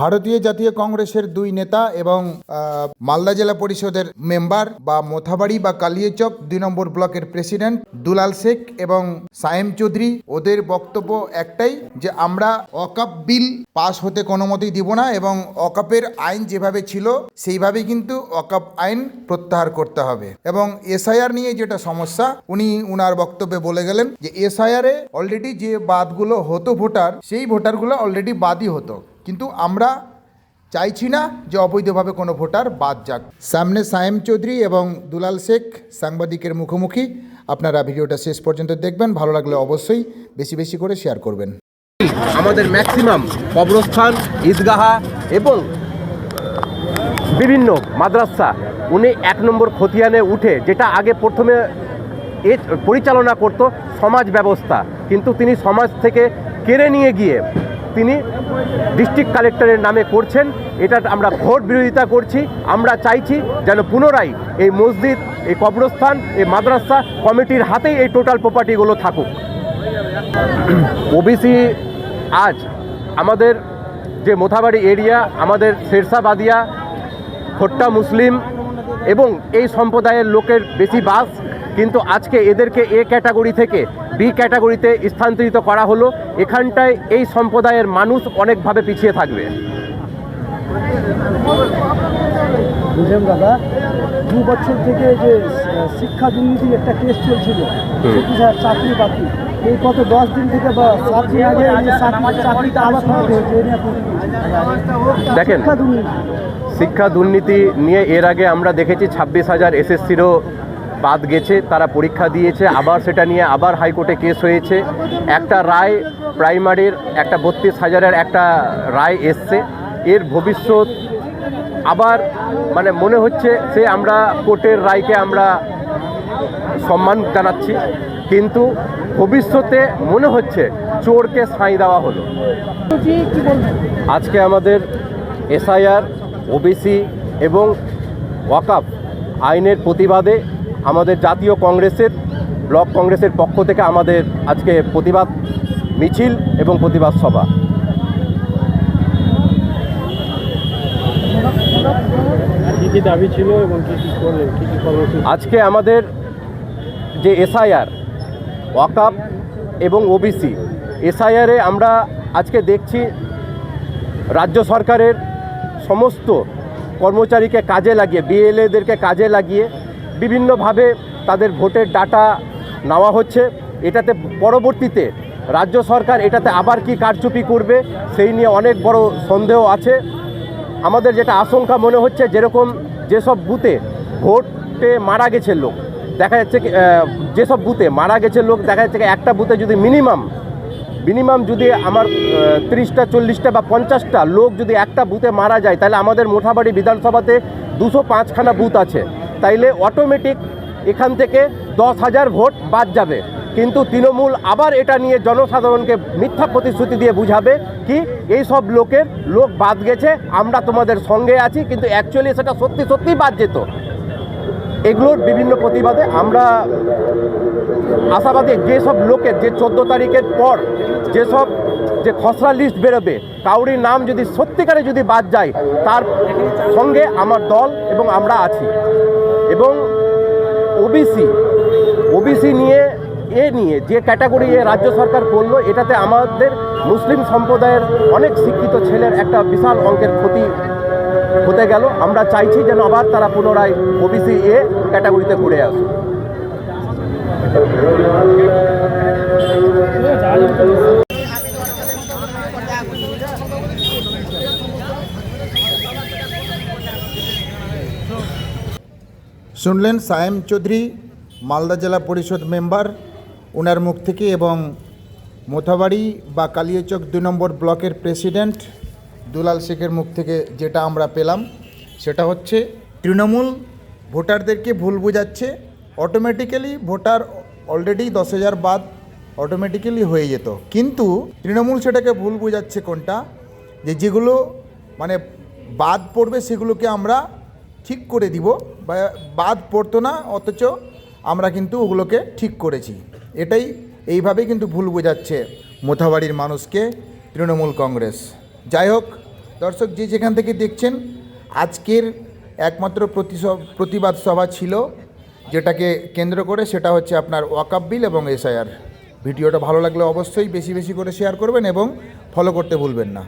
ভারতীয় জাতীয় কংগ্রেসের দুই নেতা এবং মালদা জেলা পরিষদের মেম্বার বা মোথাবাড়ি বা কালিয়াচক দুই নম্বর ব্লকের প্রেসিডেন্ট দুলাল শেখ এবং সায়েম চৌধুরী, ওদের বক্তব্য একটাই যে আমরা অকাপ বিল পাস হতে কোনো মতেই দিব না এবং অকাপের আইন যেভাবে ছিল সেইভাবে কিন্তু অকাপ আইন প্রত্যাহার করতে হবে। এবং এসআইআর নিয়ে যেটা সমস্যা, উনি উনার বক্তব্যে বলে গেলেন যে এসআইআরে অলরেডি যে বাদগুলো হতো ভোটার, সেই ভোটারগুলো অলরেডি বাদই হতো। কিন্তু আমরা চাইছি না যে অবৈধভাবে কোনো ভোটার বাদ যাক। সামনে সায়েম চৌধুরী এবং দুলাল শেখ সাংবাদিকের মুখোমুখি। আপনারা ভিডিওটা শেষ পর্যন্ত দেখবেন। ভালো লাগলে অবশ্যই বেশি বেশি করে শেয়ার করবেন। আমাদের ম্যাক্সিমাম কবরস্থান, ঈদগাহা এবং বিভিন্ন মাদ্রাসা, উনি এক নম্বর খতিয়ানে উঠে যেটা আগে প্রথমে এ পরিচালনা করত সমাজ ব্যবস্থা। কিন্তু তিনি সমাজ থেকে কেড়ে নিয়ে গিয়ে তিনি ডিস্ট্রিক্ট কালেক্টরের নামে করছেন। এটা আমরা ভোট বিরোধিতা করছি। আমরা চাইছি যেন পুনরায় এই মসজিদ, এই কবরস্থান, এই মাদ্রাসা কমিটির হাতেই এই টোটাল প্রপার্টিগুলো থাকুক। ওবিসি আজ আমাদের যে মোথাবাড়ি এরিয়া, আমাদের শেরশাবাদিয়া, খোট্টা মুসলিম এবং এই সম্প্রদায়ের লোকের বেশি বাস কিন্তু আজকে এদেরকে এ ক্যাটাগরি থেকে বি ক্যাটাগরিতে স্থানান্তরিত করা হলো। এখানটায় এই সম্প্রদায়ের মানুষ অনেকভাবে পিছিয়ে থাকবে। বুঝলেন দাদা দু বছর থেকে যে শিক্ষা দুর্নীতির একটা কেস চলছিল চাকরি বাকি এই কত দশ দিন থেকে বা সাত দিন আগে চাকরিটা আবার খারাপ হয়েছে? দেখেন শিক্ষা দুর্নীতি নিয়ে এর আগে আমরা দেখেছি ছাব্বিশ হাজার এসএসসিরও বাদ গেছে, তারা পরীক্ষা দিয়েছে, আবার সেটা নিয়ে আবার হাইকোর্টে কেস হয়েছে। একটা রায় প্রাইমারির, একটা বত্রিশ হাজারের একটা রায় এসছে। এর ভবিষ্যৎ আবার মানে মনে হচ্ছে সে আমরা কোর্টের রায়কে আমরা সম্মান জানাচ্ছি, কিন্তু ভবিষ্যতে মনে হচ্ছে চোরকে সাঁই দেওয়া হলো। আজকে আমাদের এসআইআর, ওবিসি এবং ওয়াকাফ আইনের প্রতিবাদে আমাদের জাতীয় কংগ্রেসের ব্লক কংগ্রেসের পক্ষ থেকে আমাদের আজকে প্রতিবাদ মিছিল এবং প্রতিবাদ সভা। দাবি ছিল এবং আজকে আমাদের যে এসআইআর ওয়াকাপ এবং ওবিসি এসআইআরে আমরা আজকে দেখছি রাজ্য সরকারের সমস্ত কর্মচারীকে কাজে লাগিয়ে বিএলএদেরকে কাজে লাগিয়ে বিভিন্নভাবে তাদের ভোটের ডাটা নেওয়া হচ্ছে। এটাতে পরবর্তীতে রাজ্য সরকার এটাতে আবার কি কারচুপি করবে, সেই নিয়ে অনেক বড় সন্দেহ আছে। আমাদের যেটা আশঙ্কা মনে হচ্ছে, যেরকম যেসব বুথে ভোটে মারা গেছে লোক, দেখা যাচ্ছে যেসব বুথে মারা গেছে লোক, দেখা যাচ্ছে একটা বুথে যদি মিনিমাম মিনিমাম যদি আমার তিরিশটা, চল্লিশটা বা পঞ্চাশটা লোক যদি একটা বুথে মারা যায়, তাহলে আমাদের মোঠাবাড়ি বিধানসভাতে দুশো পাঁচখানা বুথ আছে। তাইলে অটোমেটিক এখান থেকে দশ হাজার ভোট বাদ যাবে। কিন্তু তৃণমূল আবার এটা নিয়ে জনসাধারণকে মিথ্যা প্রতিশ্রুতি দিয়ে বুঝাবে কি এই সব লোকের লোক বাদ গেছে, আমরা তোমাদের সঙ্গে আছি, কিন্তু অ্যাকচুয়ালি সেটা সত্যি সত্যি বাদ যেত। এগুলোর বিভিন্ন প্রতিবাদে আমরা আশাবাদী যেসব লোকের যে চোদ্দ তারিখের পর যেসব যে খসড়া লিস্ট বেরোবে কাউরির নাম যদি সত্যিকারে যদি বাদ যায়, তার সঙ্গে আমার দল এবং আমরা আছি। এবং ওবিসি ওবিসি নিয়ে, এ নিয়ে যে ক্যাটাগরি এ রাজ্য সরকার করল, এটাতে আমাদের মুসলিম সম্প্রদায়ের অনেক শিক্ষিত ছেলের একটা বিশাল অঙ্কের ক্ষতি হতে গেল। আমরা চাইছি যেন আবার তারা পুনরায় ওবিসি এ ক্যাটাগরিতে ঘুরে আসুক। শুনলেন সায়েম চৌধুরী, মালদা জেলা পরিষদ মেম্বার ওনার মুখ থেকে এবং মোথাবাড়ি বা কালিয়াচক দুই নম্বর ব্লকের প্রেসিডেন্ট দুলাল শেখের মুখ থেকে যেটা আমরা পেলাম, সেটা হচ্ছে তৃণমূল ভোটারদেরকে ভুল বোঝাচ্ছে অটোমেটিক্যালি ভোটার অলরেডি দশ হাজার বাদ অটোমেটিক্যালি হয়ে যেত। কিন্তু তৃণমূল সেটাকে ভুল বোঝাচ্ছে কোনটা? যে যেগুলো মানে বাদ পড়বে সেগুলোকে আমরা ঠিক করে দিব। বাদ পড়তো না, অথচ আমরা কিন্তু ওগুলোকে ঠিক করেছি। এটাই এইভাবে কিন্তু ভুল বোঝাচ্ছে মোথাবাড়ির মানুষকে তৃণমূল কংগ্রেস। যাই হোক, দর্শক যে যেখান থেকে দেখছেন, আজকের একমাত্র প্রতিবাদ সভা ছিল, যেটাকে কেন্দ্র করে সেটা হচ্ছে আপনার ওয়াকাপ বিল এবং এসআইআর। ভিডিওটা ভালো লাগলে অবশ্যই বেশি বেশি করে শেয়ার করবেন এবং ফলো করতে ভুলবেন না।